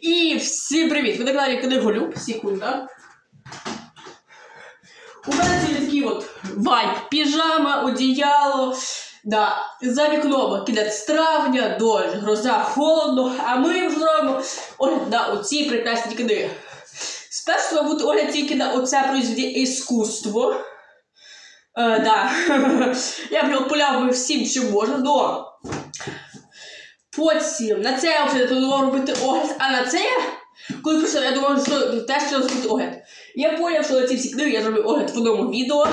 І всім привіт! Ви на каналі Книголюб, секунда. У мене це такий от вайб. Піжама, одіяло. Да. За вікном кінець травня, дощ, гроза, холодно, а ми вже зробимо огляд на оці прекрасні книги. Спершу має бути огляд тільки на оце произведення іскусство. Е, да. Я б його поляв би всім, чим можна, но Потім на це я вже планував робити огляд, а на це коли прийшов, я думав, що теж треба зробити огляд. Я поняв, що на ці всі книги я зроблю огляд в одному відео.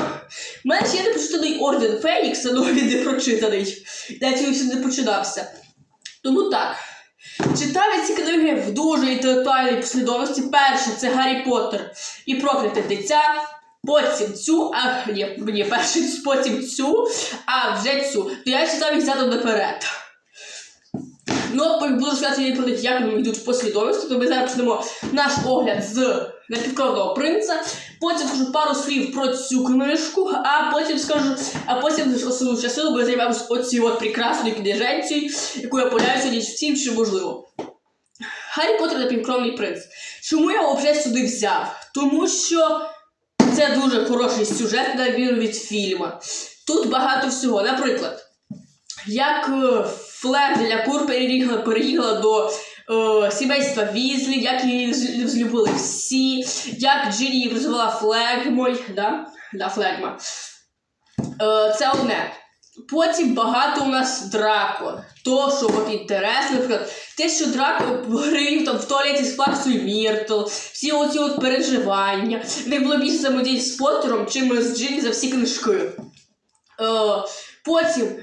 У мене ще є непрочитаний орден Фенікса, але він не прочитаний. Навіть він ще не починався. Тому так. Читав я ці книги в дуже інтелектуальній послідовності. Перше це Гаррі Поттер і прокляте дитя. Потім цю, а ні, ні, перше, потім цю, а вже цю. То я читав їх задом наперед. Ну, буду розказати про них, як вони йдуть в послідовності, то ми зараз почнемо наш огляд з напівкровного принца. Потім скажу пару слів про цю книжку, а потім скажу, а потім основну частину ми займемося оці от прекрасною книженцею, яку я поляю сьогодні всім, що можливо. Гаррі Поттер напівкровний принц. Чому я його вже сюди взяв? Тому що це дуже хороший сюжет, на відміну від фільму. Тут багато всього. Наприклад, як е, Флер для Кур переїхала, переїхала до е, сімейства Візлі, як її злюбили всі, як Джині її призвела флегмою, да? Да, флегма. Е, це одне. Потім багато у нас драко. То, що от інтересно, наприклад, те, що драко грив там в туалеті з Плаксою Міртл, всі оці от переживання. Них було більше взаємодії з Поттером, чим з Джині за всі книжки. Е, потім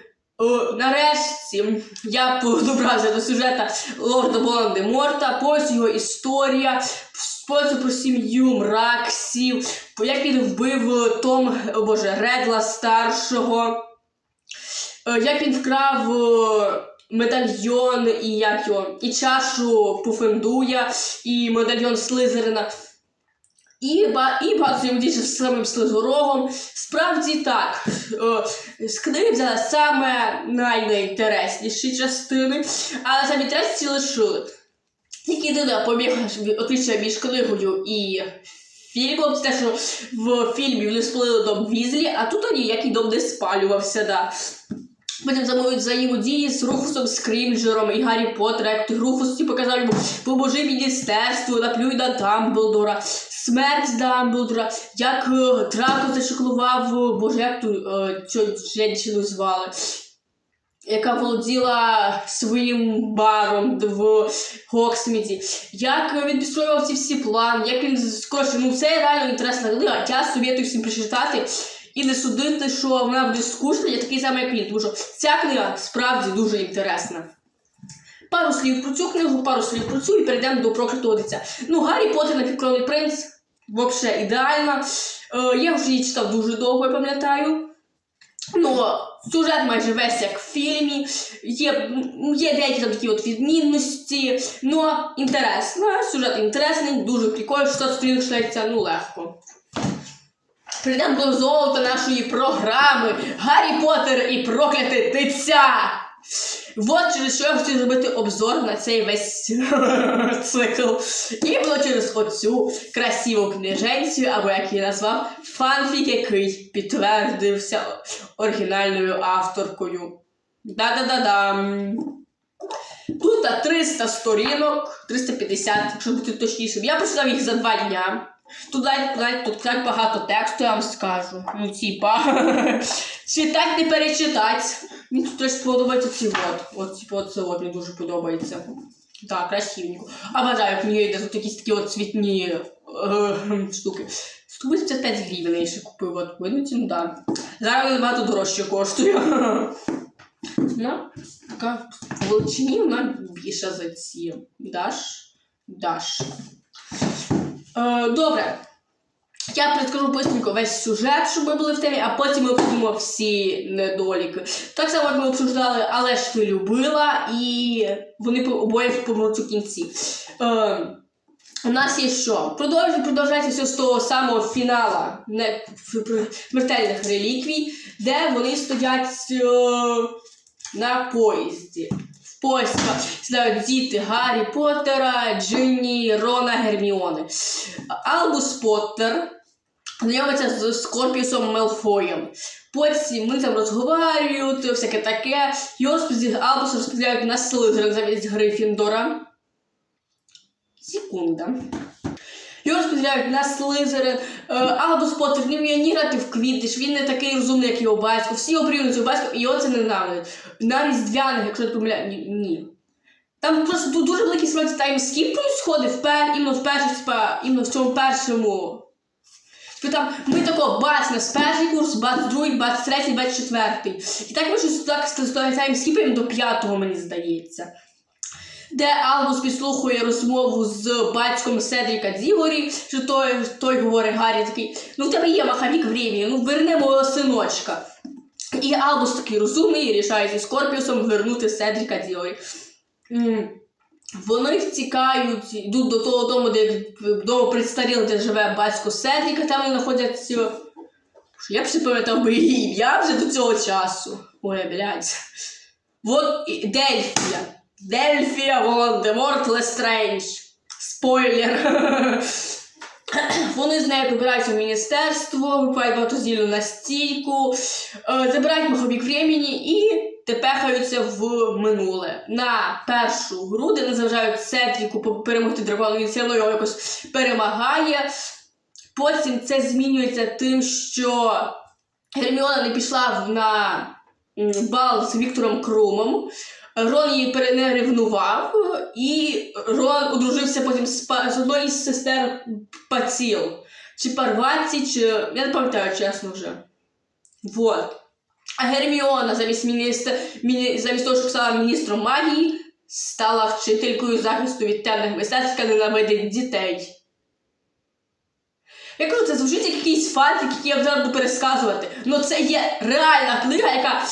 нарешті я добрався до сюжета Лорда Волан-де-Морта, потім його історія, потім про сім'ю Мраксів, як він вбив е, Том, о боже, Редла старшого, е, як він вкрав е, медальйон і як його, і чашу Пуфендуя, і медальйон Слизерина. І, ба, і багато з самим Слизорогом. Справді так. Е, з книги взяла саме най- частини, але самі інтересні лишили. Тільки єдина поміг отличия між книгою і фільмом, це те, що в фільмі вони спалили дом Візлі, а тут ніякий дом не спалювався. Да. Потім замовить взаємодії з Руфусом Скрімджером і Гаррі Поттером, як той Руфус ті показав йому поможи міністерству, наплюй на Дамблдора, смерть Дамблдора, як е, Драко зашоклував, е, боже, як ту е, цю жінку звали, яка володіла своїм баром в Гоксміді, як він підстроював ці всі плани, як він коротше, ну це реально інтересна книга. Я совєтую всім прочитати і не судити, що вона буде скучна, я такий самий, як він, тому що ця книга справді дуже інтересна. Пару слів про цю книгу, пару слів про цю і перейдемо до проклятого дитя. Ну, Гаррі Поттер напівкровний принц, взагалі ідеальна. Е, я вже її читав дуже довго, я пам'ятаю. Ну, сюжет майже весь як в фільмі. Є, є деякі там такі от відмінності. Ну, інтересно. Сюжет інтересний, дуже прикольний, що сторінок читається, ну, легко. Прийдемо до золота нашої програми Гаррі Поттер і прокляте дитя. Вот через що я хотів зробити обзор на цей весь цикл. І було через оцю красиву книженцю, або як її назвав, фанфік, який підтвердився оригінальною авторкою. Да-да-да-дам. Тут 300 сторінок, 350, якщо бути точнішим. Я прочитав їх за два дня. Тут навіть, навіть тут так багато тексту, я вам скажу. Ну, типа. Читать не перечитать. Мені тут теж подобається ці от. От, типу, от це мені дуже подобається. Так, красивенько. А бажаю книги, де тут якісь такі от цвітні е, штуки. 185 гривень я ще купив, от видно, ну да. Зараз набагато дорожче коштує. Ну, така в величині вона більша за ці. Даш? Даш. Е, добре. Я підкажу быстренько весь сюжет, щоб ми були в темі, а потім ми обсудимо всі недоліки. Так само ми обсуждали, але ж ти любила, і вони обоє помруть у кінці. Е, у нас є що? Продовжується продовжується все з того самого фінала не, смертельних реліквій, де вони стоять е, на поїзді. Польська знають діти Гаррі Поттера, Джинні, Рона, Герміони. Албус Поттер знайомиться з Скорпіусом Мелфоєм. Потім вони там розговорюють, всяке таке. Його сподів- Албус розподіляють на Слизерин замість Грифіндора. Секунда. Його розподіляють на Слизерин. Е, Албус Поттер не вміє ні грати в квітиш, він не такий розумний, як його батько. Всі його з його батьком, і його це ненавидять. На різдвяних, якщо не помиляю, ні. ні. Там просто дуже великий смерть таймскіп происходить в пер, іменно в першому, іменно в цьому першому. Типу там ми тако бац, на перший курс, бац другий, бац третій, бац четвертий. І так ми щось так таймскіпаємо до п'ятого, мені здається. Де Албус підслухує розмову з батьком Седріка Дігорі, що той, той говорить Гаррі такий, ну в тебе є маховік времени, ну верни мого синочка. І Албус такий розумний і рішає зі Скорпіусом вернути Седріка Дігорі. Вони втікають, йдуть до того дому, де дому престаріл, де живе батько Седріка, там вони знаходяться. Я б ще пам'ятав би її ім'я вже до цього часу. Ой, блядь. Вот Дельфія. Дельфія Волан-де-Морт Лестрендж. Спойлер. Вони з нею прибираються в міністерство, випивають багатоздільну настійку, е, забирають маховік времени і тепехаються в минуле. На першу гру, не заважають Седріку перемогти дракону, він все його якось перемагає. Потім це змінюється тим, що Герміона не пішла на бал з Віктором Крумом. Рон її не ревнував, і Рон одружився потім з, з одною із сестер Паціл. Чи Парваці, чи. Я не пам'ятаю, чесно вже. Вот. А Герміона замість міністра, міні, замість того, щоб стала міністром магії, стала вчителькою захисту від темних мистецтв, яка ненавидить дітей. Я кажу, це звучить як якийсь фантик, який я буду пересказувати. Ну це є реальна книга, яка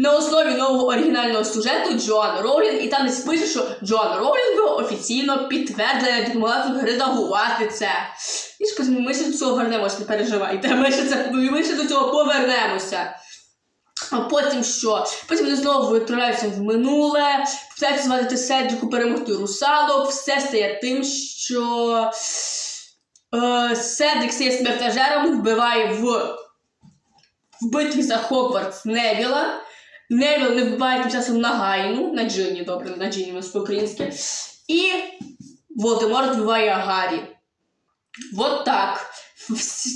на основі нового оригінального сюжету Джоан Роулінг, і там десь пише, що Джоан Роулінг офіційно підтвердила, допомогла редагувати це. І ж ми ще до цього вернемося, не переживайте. Ми ще, це, ми ще до цього повернемося. А потім що? Потім вони знову відправляються в минуле, питаються звати Седріку перемогти русалок. Все стає тим, що е, Седрік стає смертежером, вбиває в, в битві за Хогвартс Невіла. Невіл не вбиває тим часом на Гайну, на Джині, добре, на Джині у нас по-українськи. І Волдеморт вбиває Гаррі. Вот так.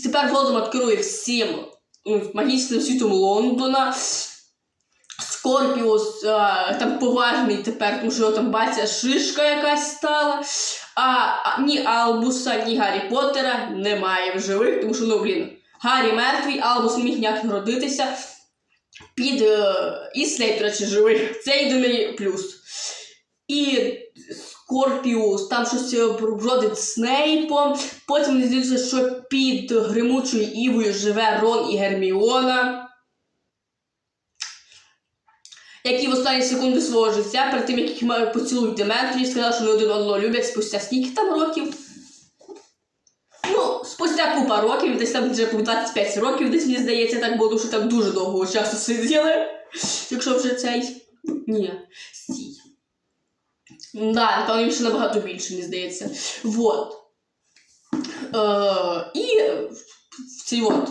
Тепер Волдеморт керує всім магічним світом Лондона. Скорпіус там поважний тепер, тому що його там баця шишка якась стала. А, а ні Албуса, ні Гаррі Поттера немає в живих, тому що, ну, блін, Гаррі мертвий, Албус не міг ніяк народитися. Під е, і Снейп, до речі, живий. Це єдиний плюс. І Скорпіус там щось е, бродить Снейпом. Потім мені здається, що під гримучою Івою живе Рон і Герміона. Які в останні секунди свого життя, перед тим як їх ма- поцілують Дементорі, сказали, що вони один одного люблять спустя скільки там років. Ну, купа років, десь там вже по 25 років, десь мені здається, так було, що там дуже довго часу сиділи. Якщо вже цей. Ні, стій. Да, напевно, їм ще набагато більше, мені здається. Вот. Е, і в цій от.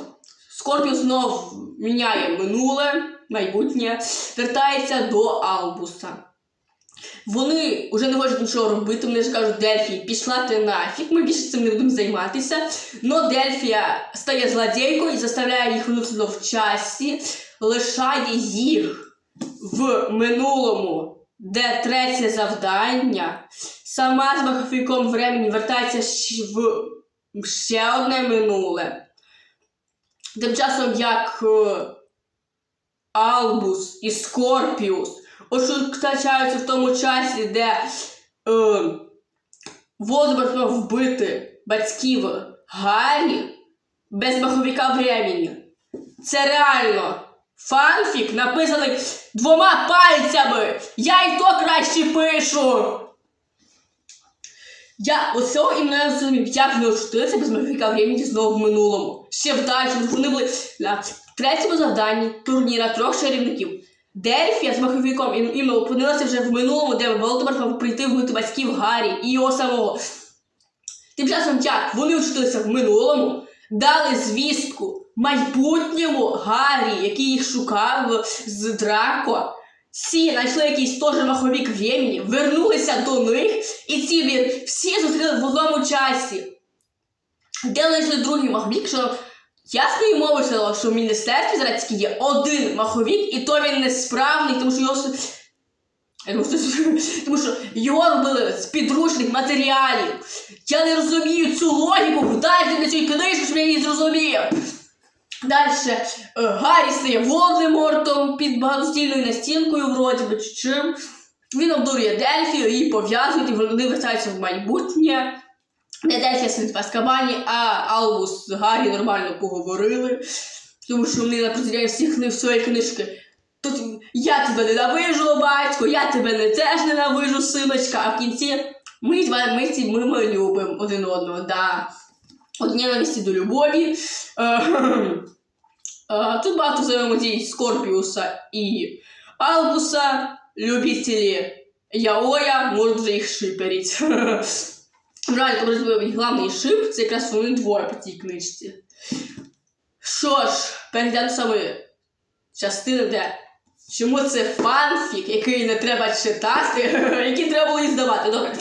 Скорпіус знов міняє минуле, майбутнє, вертається до Албуса. Вони вже не хочуть нічого робити, вони ж кажуть, Дельфі, пішла ти нафіг, ми більше цим не будемо займатися. Но Дельфія стає злодійкою і заставляє їх вернутися в часі, лишає їх в минулому, де третє завдання. Сама з маховиком времени вертається в ще одне минуле. Тим часом як е, Албус і Скорпіус качаються в тому часі, де е, мав вбити батьків Гаррі без маховика времени. Це реально фанфік, написаний двома пальцями. Я й то краще пишу. Я ось цього іменно не розумів, як вони очутилися без маховика времени знову в минулому. Ще вдалі, тому вони були на третьому завданні турніра трьох чарівників. Дельфія з маховиком ім- іменно опинилася вже в минулому, де Володимир мав прийти вбити батьків Гаррі і його самого. Тим часом як вони очутилися в минулому, дали звістку майбутньому Гаррі, який їх шукав з Драко. Ці знайшли якийсь теж маховік времени, вернулися до них, і ці всі зустріли в одному часі. Де знайшли другий маховік, що ясною мовою сказала, що в міністерстві зараз є один маховік, і то він несправний, тому що його. Тому що його робили з підручних матеріалів. Я не розумію цю логіку, дайте для цієї книжки, щоб я її зрозумів. Далі е, Гаррі стає Волдемортом під багатостільною настінкою, вроді би чи чим. Він обдурює Дельфію, її пов'язують, і вони вертаються в майбутнє. Не Дельфія сидить в Аскабані, а Албус з Гаррі нормально поговорили. Тому що вони на протязі всіх книг своєї книжки. Тут я тебе ненавижу, батько, я тебе не теж ненавижу, синочка, а в кінці ми, вами- ми, ці- ми, ми любимо один одного. Да. От ненависті до любові. Е, е, Тут багато взаємодій Скорпіуса і Албуса. Любителі Яоя вже їх шиперіть. Реально, розбив головний шип, це якраз вони двоє по цій книжці. Що ж, перейдемо до самої частини, де чому це фанфік, який не треба читати, який треба було і здавати. Добре.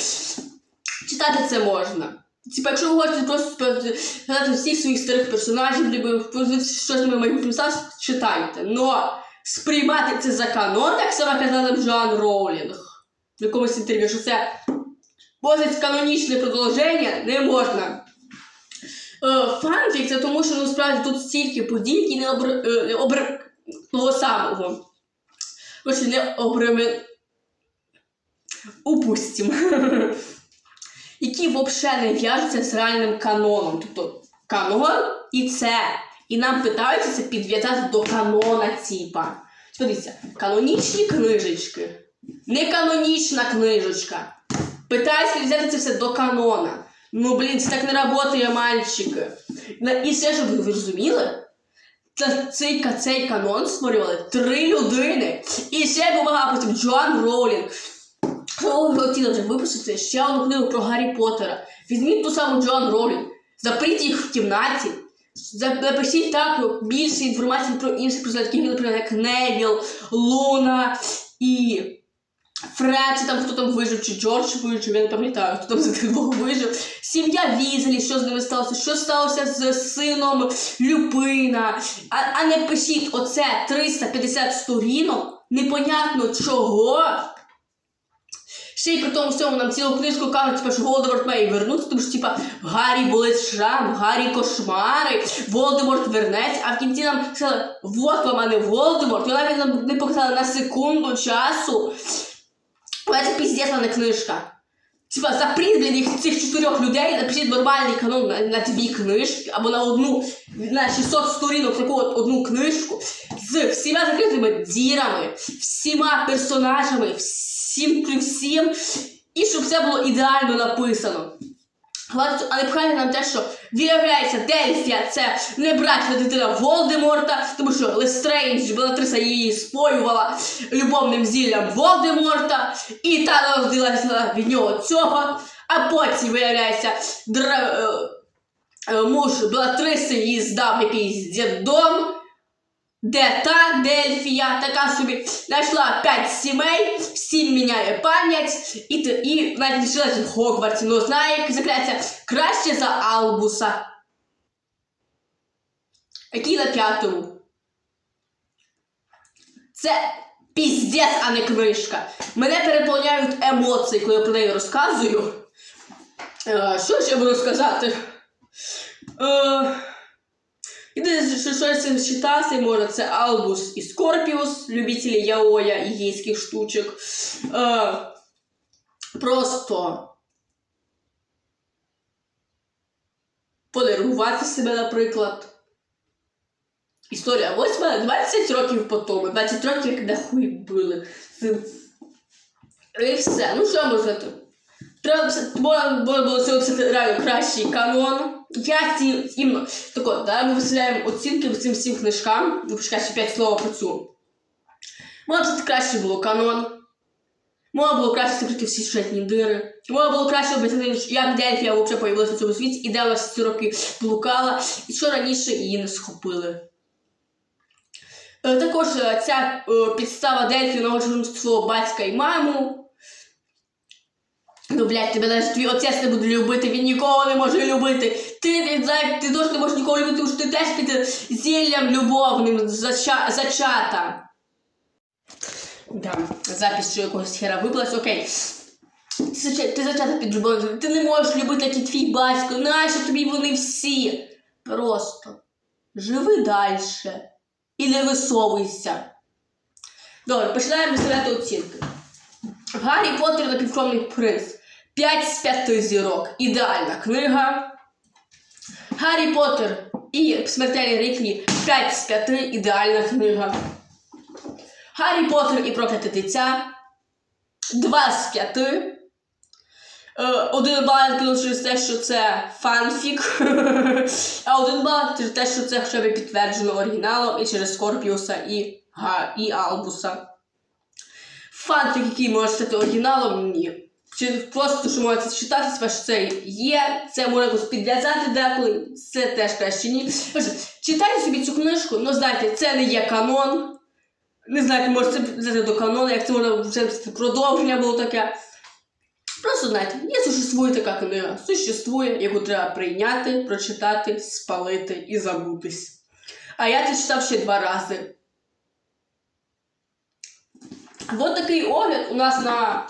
Читати це можна. Типа, якщо ви хочете просто згадати всіх своїх старих персонажів, либо щось нове майбутнє сталося, читайте. Но сприймати це за канон, так само казала Джоан Роулінг в якомусь інтерв'ю, що це позить канонічне продовження не можна. Е, фанфік це тому, що насправді тут стільки подій, які не обр... е, обр... того самого. Коротше, не обремен... Упустім. які взагалі не в'яжуться з реальним каноном. Тобто канон і це. І нам питаються це підв'язати до канона типа. Смотрите, канонічні книжечки. Не канонічна книжечка. Питаються взяти це все до канона. Ну, блін, це так не працює, мальчики. І все, щоб ви розуміли, це, цей, цей канон створювали три людини. І ще допомагав потім Джоан Роулінг. Ви хотіли вже випустити ще одну книгу про Гаррі Поттера, візьміть ту саму Джоан Роулінг, запріть їх в кімнаті, за- напишіть так більше інформації про інших персонажів, наприклад, як Невіл, Луна і Фред, чи там хто там вижив, чи Джордж вижив, я не пам'ятаю, хто там з тих двох вижив. Сім'я Візелі, що з ними сталося, що сталося з сином Люпина. А, а не пишіть оце 350 сторінок, непонятно чого. Ще й при тому всьому нам цілу книжку кажуть, типа, що Володиморт має вернутися, тому що типа Гаррі були шрам, в Гаррі кошмари, Володиморт вернеться, а в кінці нам сказали, вот вам, а не Володиморт, і навіть нам не показали на секунду часу. Але це піздець, а не книжка. Типа, запріть, блін, їх цих чотирьох людей, напишіть нормальний канон на, на дві книжки, або на одну, на 600 сторінок таку от одну книжку з всіма закритими дірами, всіма персонажами, всім плюсім, і щоб це було ідеально написано. А не пхайте те, що виявляється, Дельфія це не братня дитина Волдеморта, тому що Лестрейндж, Белатриса її споювала любовним зіллям Волдеморта, і та народилася від нього цього, а потім виявляється, дра... е, е, муж Белатриси її здав якийсь діддом, де та Дельфія така собі знайшла п'ять сімей, всім міняє пам'ять, і, і навіть лишилась в Хогвартсі, ну знає, як закляться краще за Албуса. Який на п'ятому. Це піздець, а не книжка. Мене переповняють емоції, коли я про неї розказую. Е, що ще буду сказати? Е, Єдине, що щось читати може, це Албус і Скорпіус, любителі яоя і гейських штучок. Е, просто полірувати себе, наприклад. Історія 8, 20 років по тому, 20 років, як нахуй били. І все. Ну що можна сказати? Треба було писати реально кращий канон. Я ці іменно тако, да, ми виселяємо оцінки цим всім книжкам. Ну, почекай ще 5 слова про цю. Може, це краще було канон. Можна було краще закрити всі сюжетні дири. Можна було краще об'яснити, як Дельфія взагалі появилася в цьому світі, і де вона ці роки блукала, і що раніше її не схопили. Е, Також е, ця е, підстава Дельфі народжує свого батька і маму. Ну, блядь, тебе навіть твій отець не буде любити, він нікого не може любити. Ти, ти, ти теж не можеш нікого любити, тому що ти теж під зіллям любовним зача, зачата. Да, запись що якогось хера виплась, окей. Ти, зачата під любов'ю, ти не можеш любити, як і твій батько, нащо тобі вони всі? Просто живи далі і не висовуйся. Добре, починаємо виставляти оцінки. Гаррі Поттер та Півкромний принц. 5 з 5 зірок. Ідеальна книга. Гаррі Поттер і Смертельні ріклі 5 з 5 ідеальна книга. Гаррі Поттер і Прокляте дитя 2 з 5. Е, один бал кинув через те, що це фанфік. а один бал через те, що це хоча б підтверджено оригіналом і через Скорпіуса і, і Албуса. Фанфік, який може стати оригіналом, ні. Чи просто, що можете читати, що це є, це може підв'язати деколи, це теж краще ні. Читайте собі цю книжку, але знайте, це не є канон. Не знаєте, може це взяти до канону, як це може вже продовження було таке. Просто знайте, є существує така книга, существує, яку треба прийняти, прочитати, спалити і забутись. А я це читав ще два рази. От такий огляд у нас на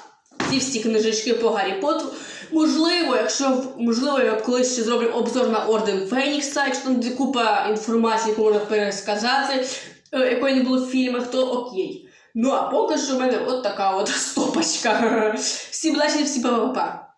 ці всі книжечки по Гаррі Поттеру. Можливо, якщо можливо, я колись ще зроблю обзор на Орден Фенікса, якщо там купа інформації, яку можна пересказати, е, якої не було в фільмах, то окей. Ну а поки що в мене от така от стопочка. Всім удачі, всім па-па-па.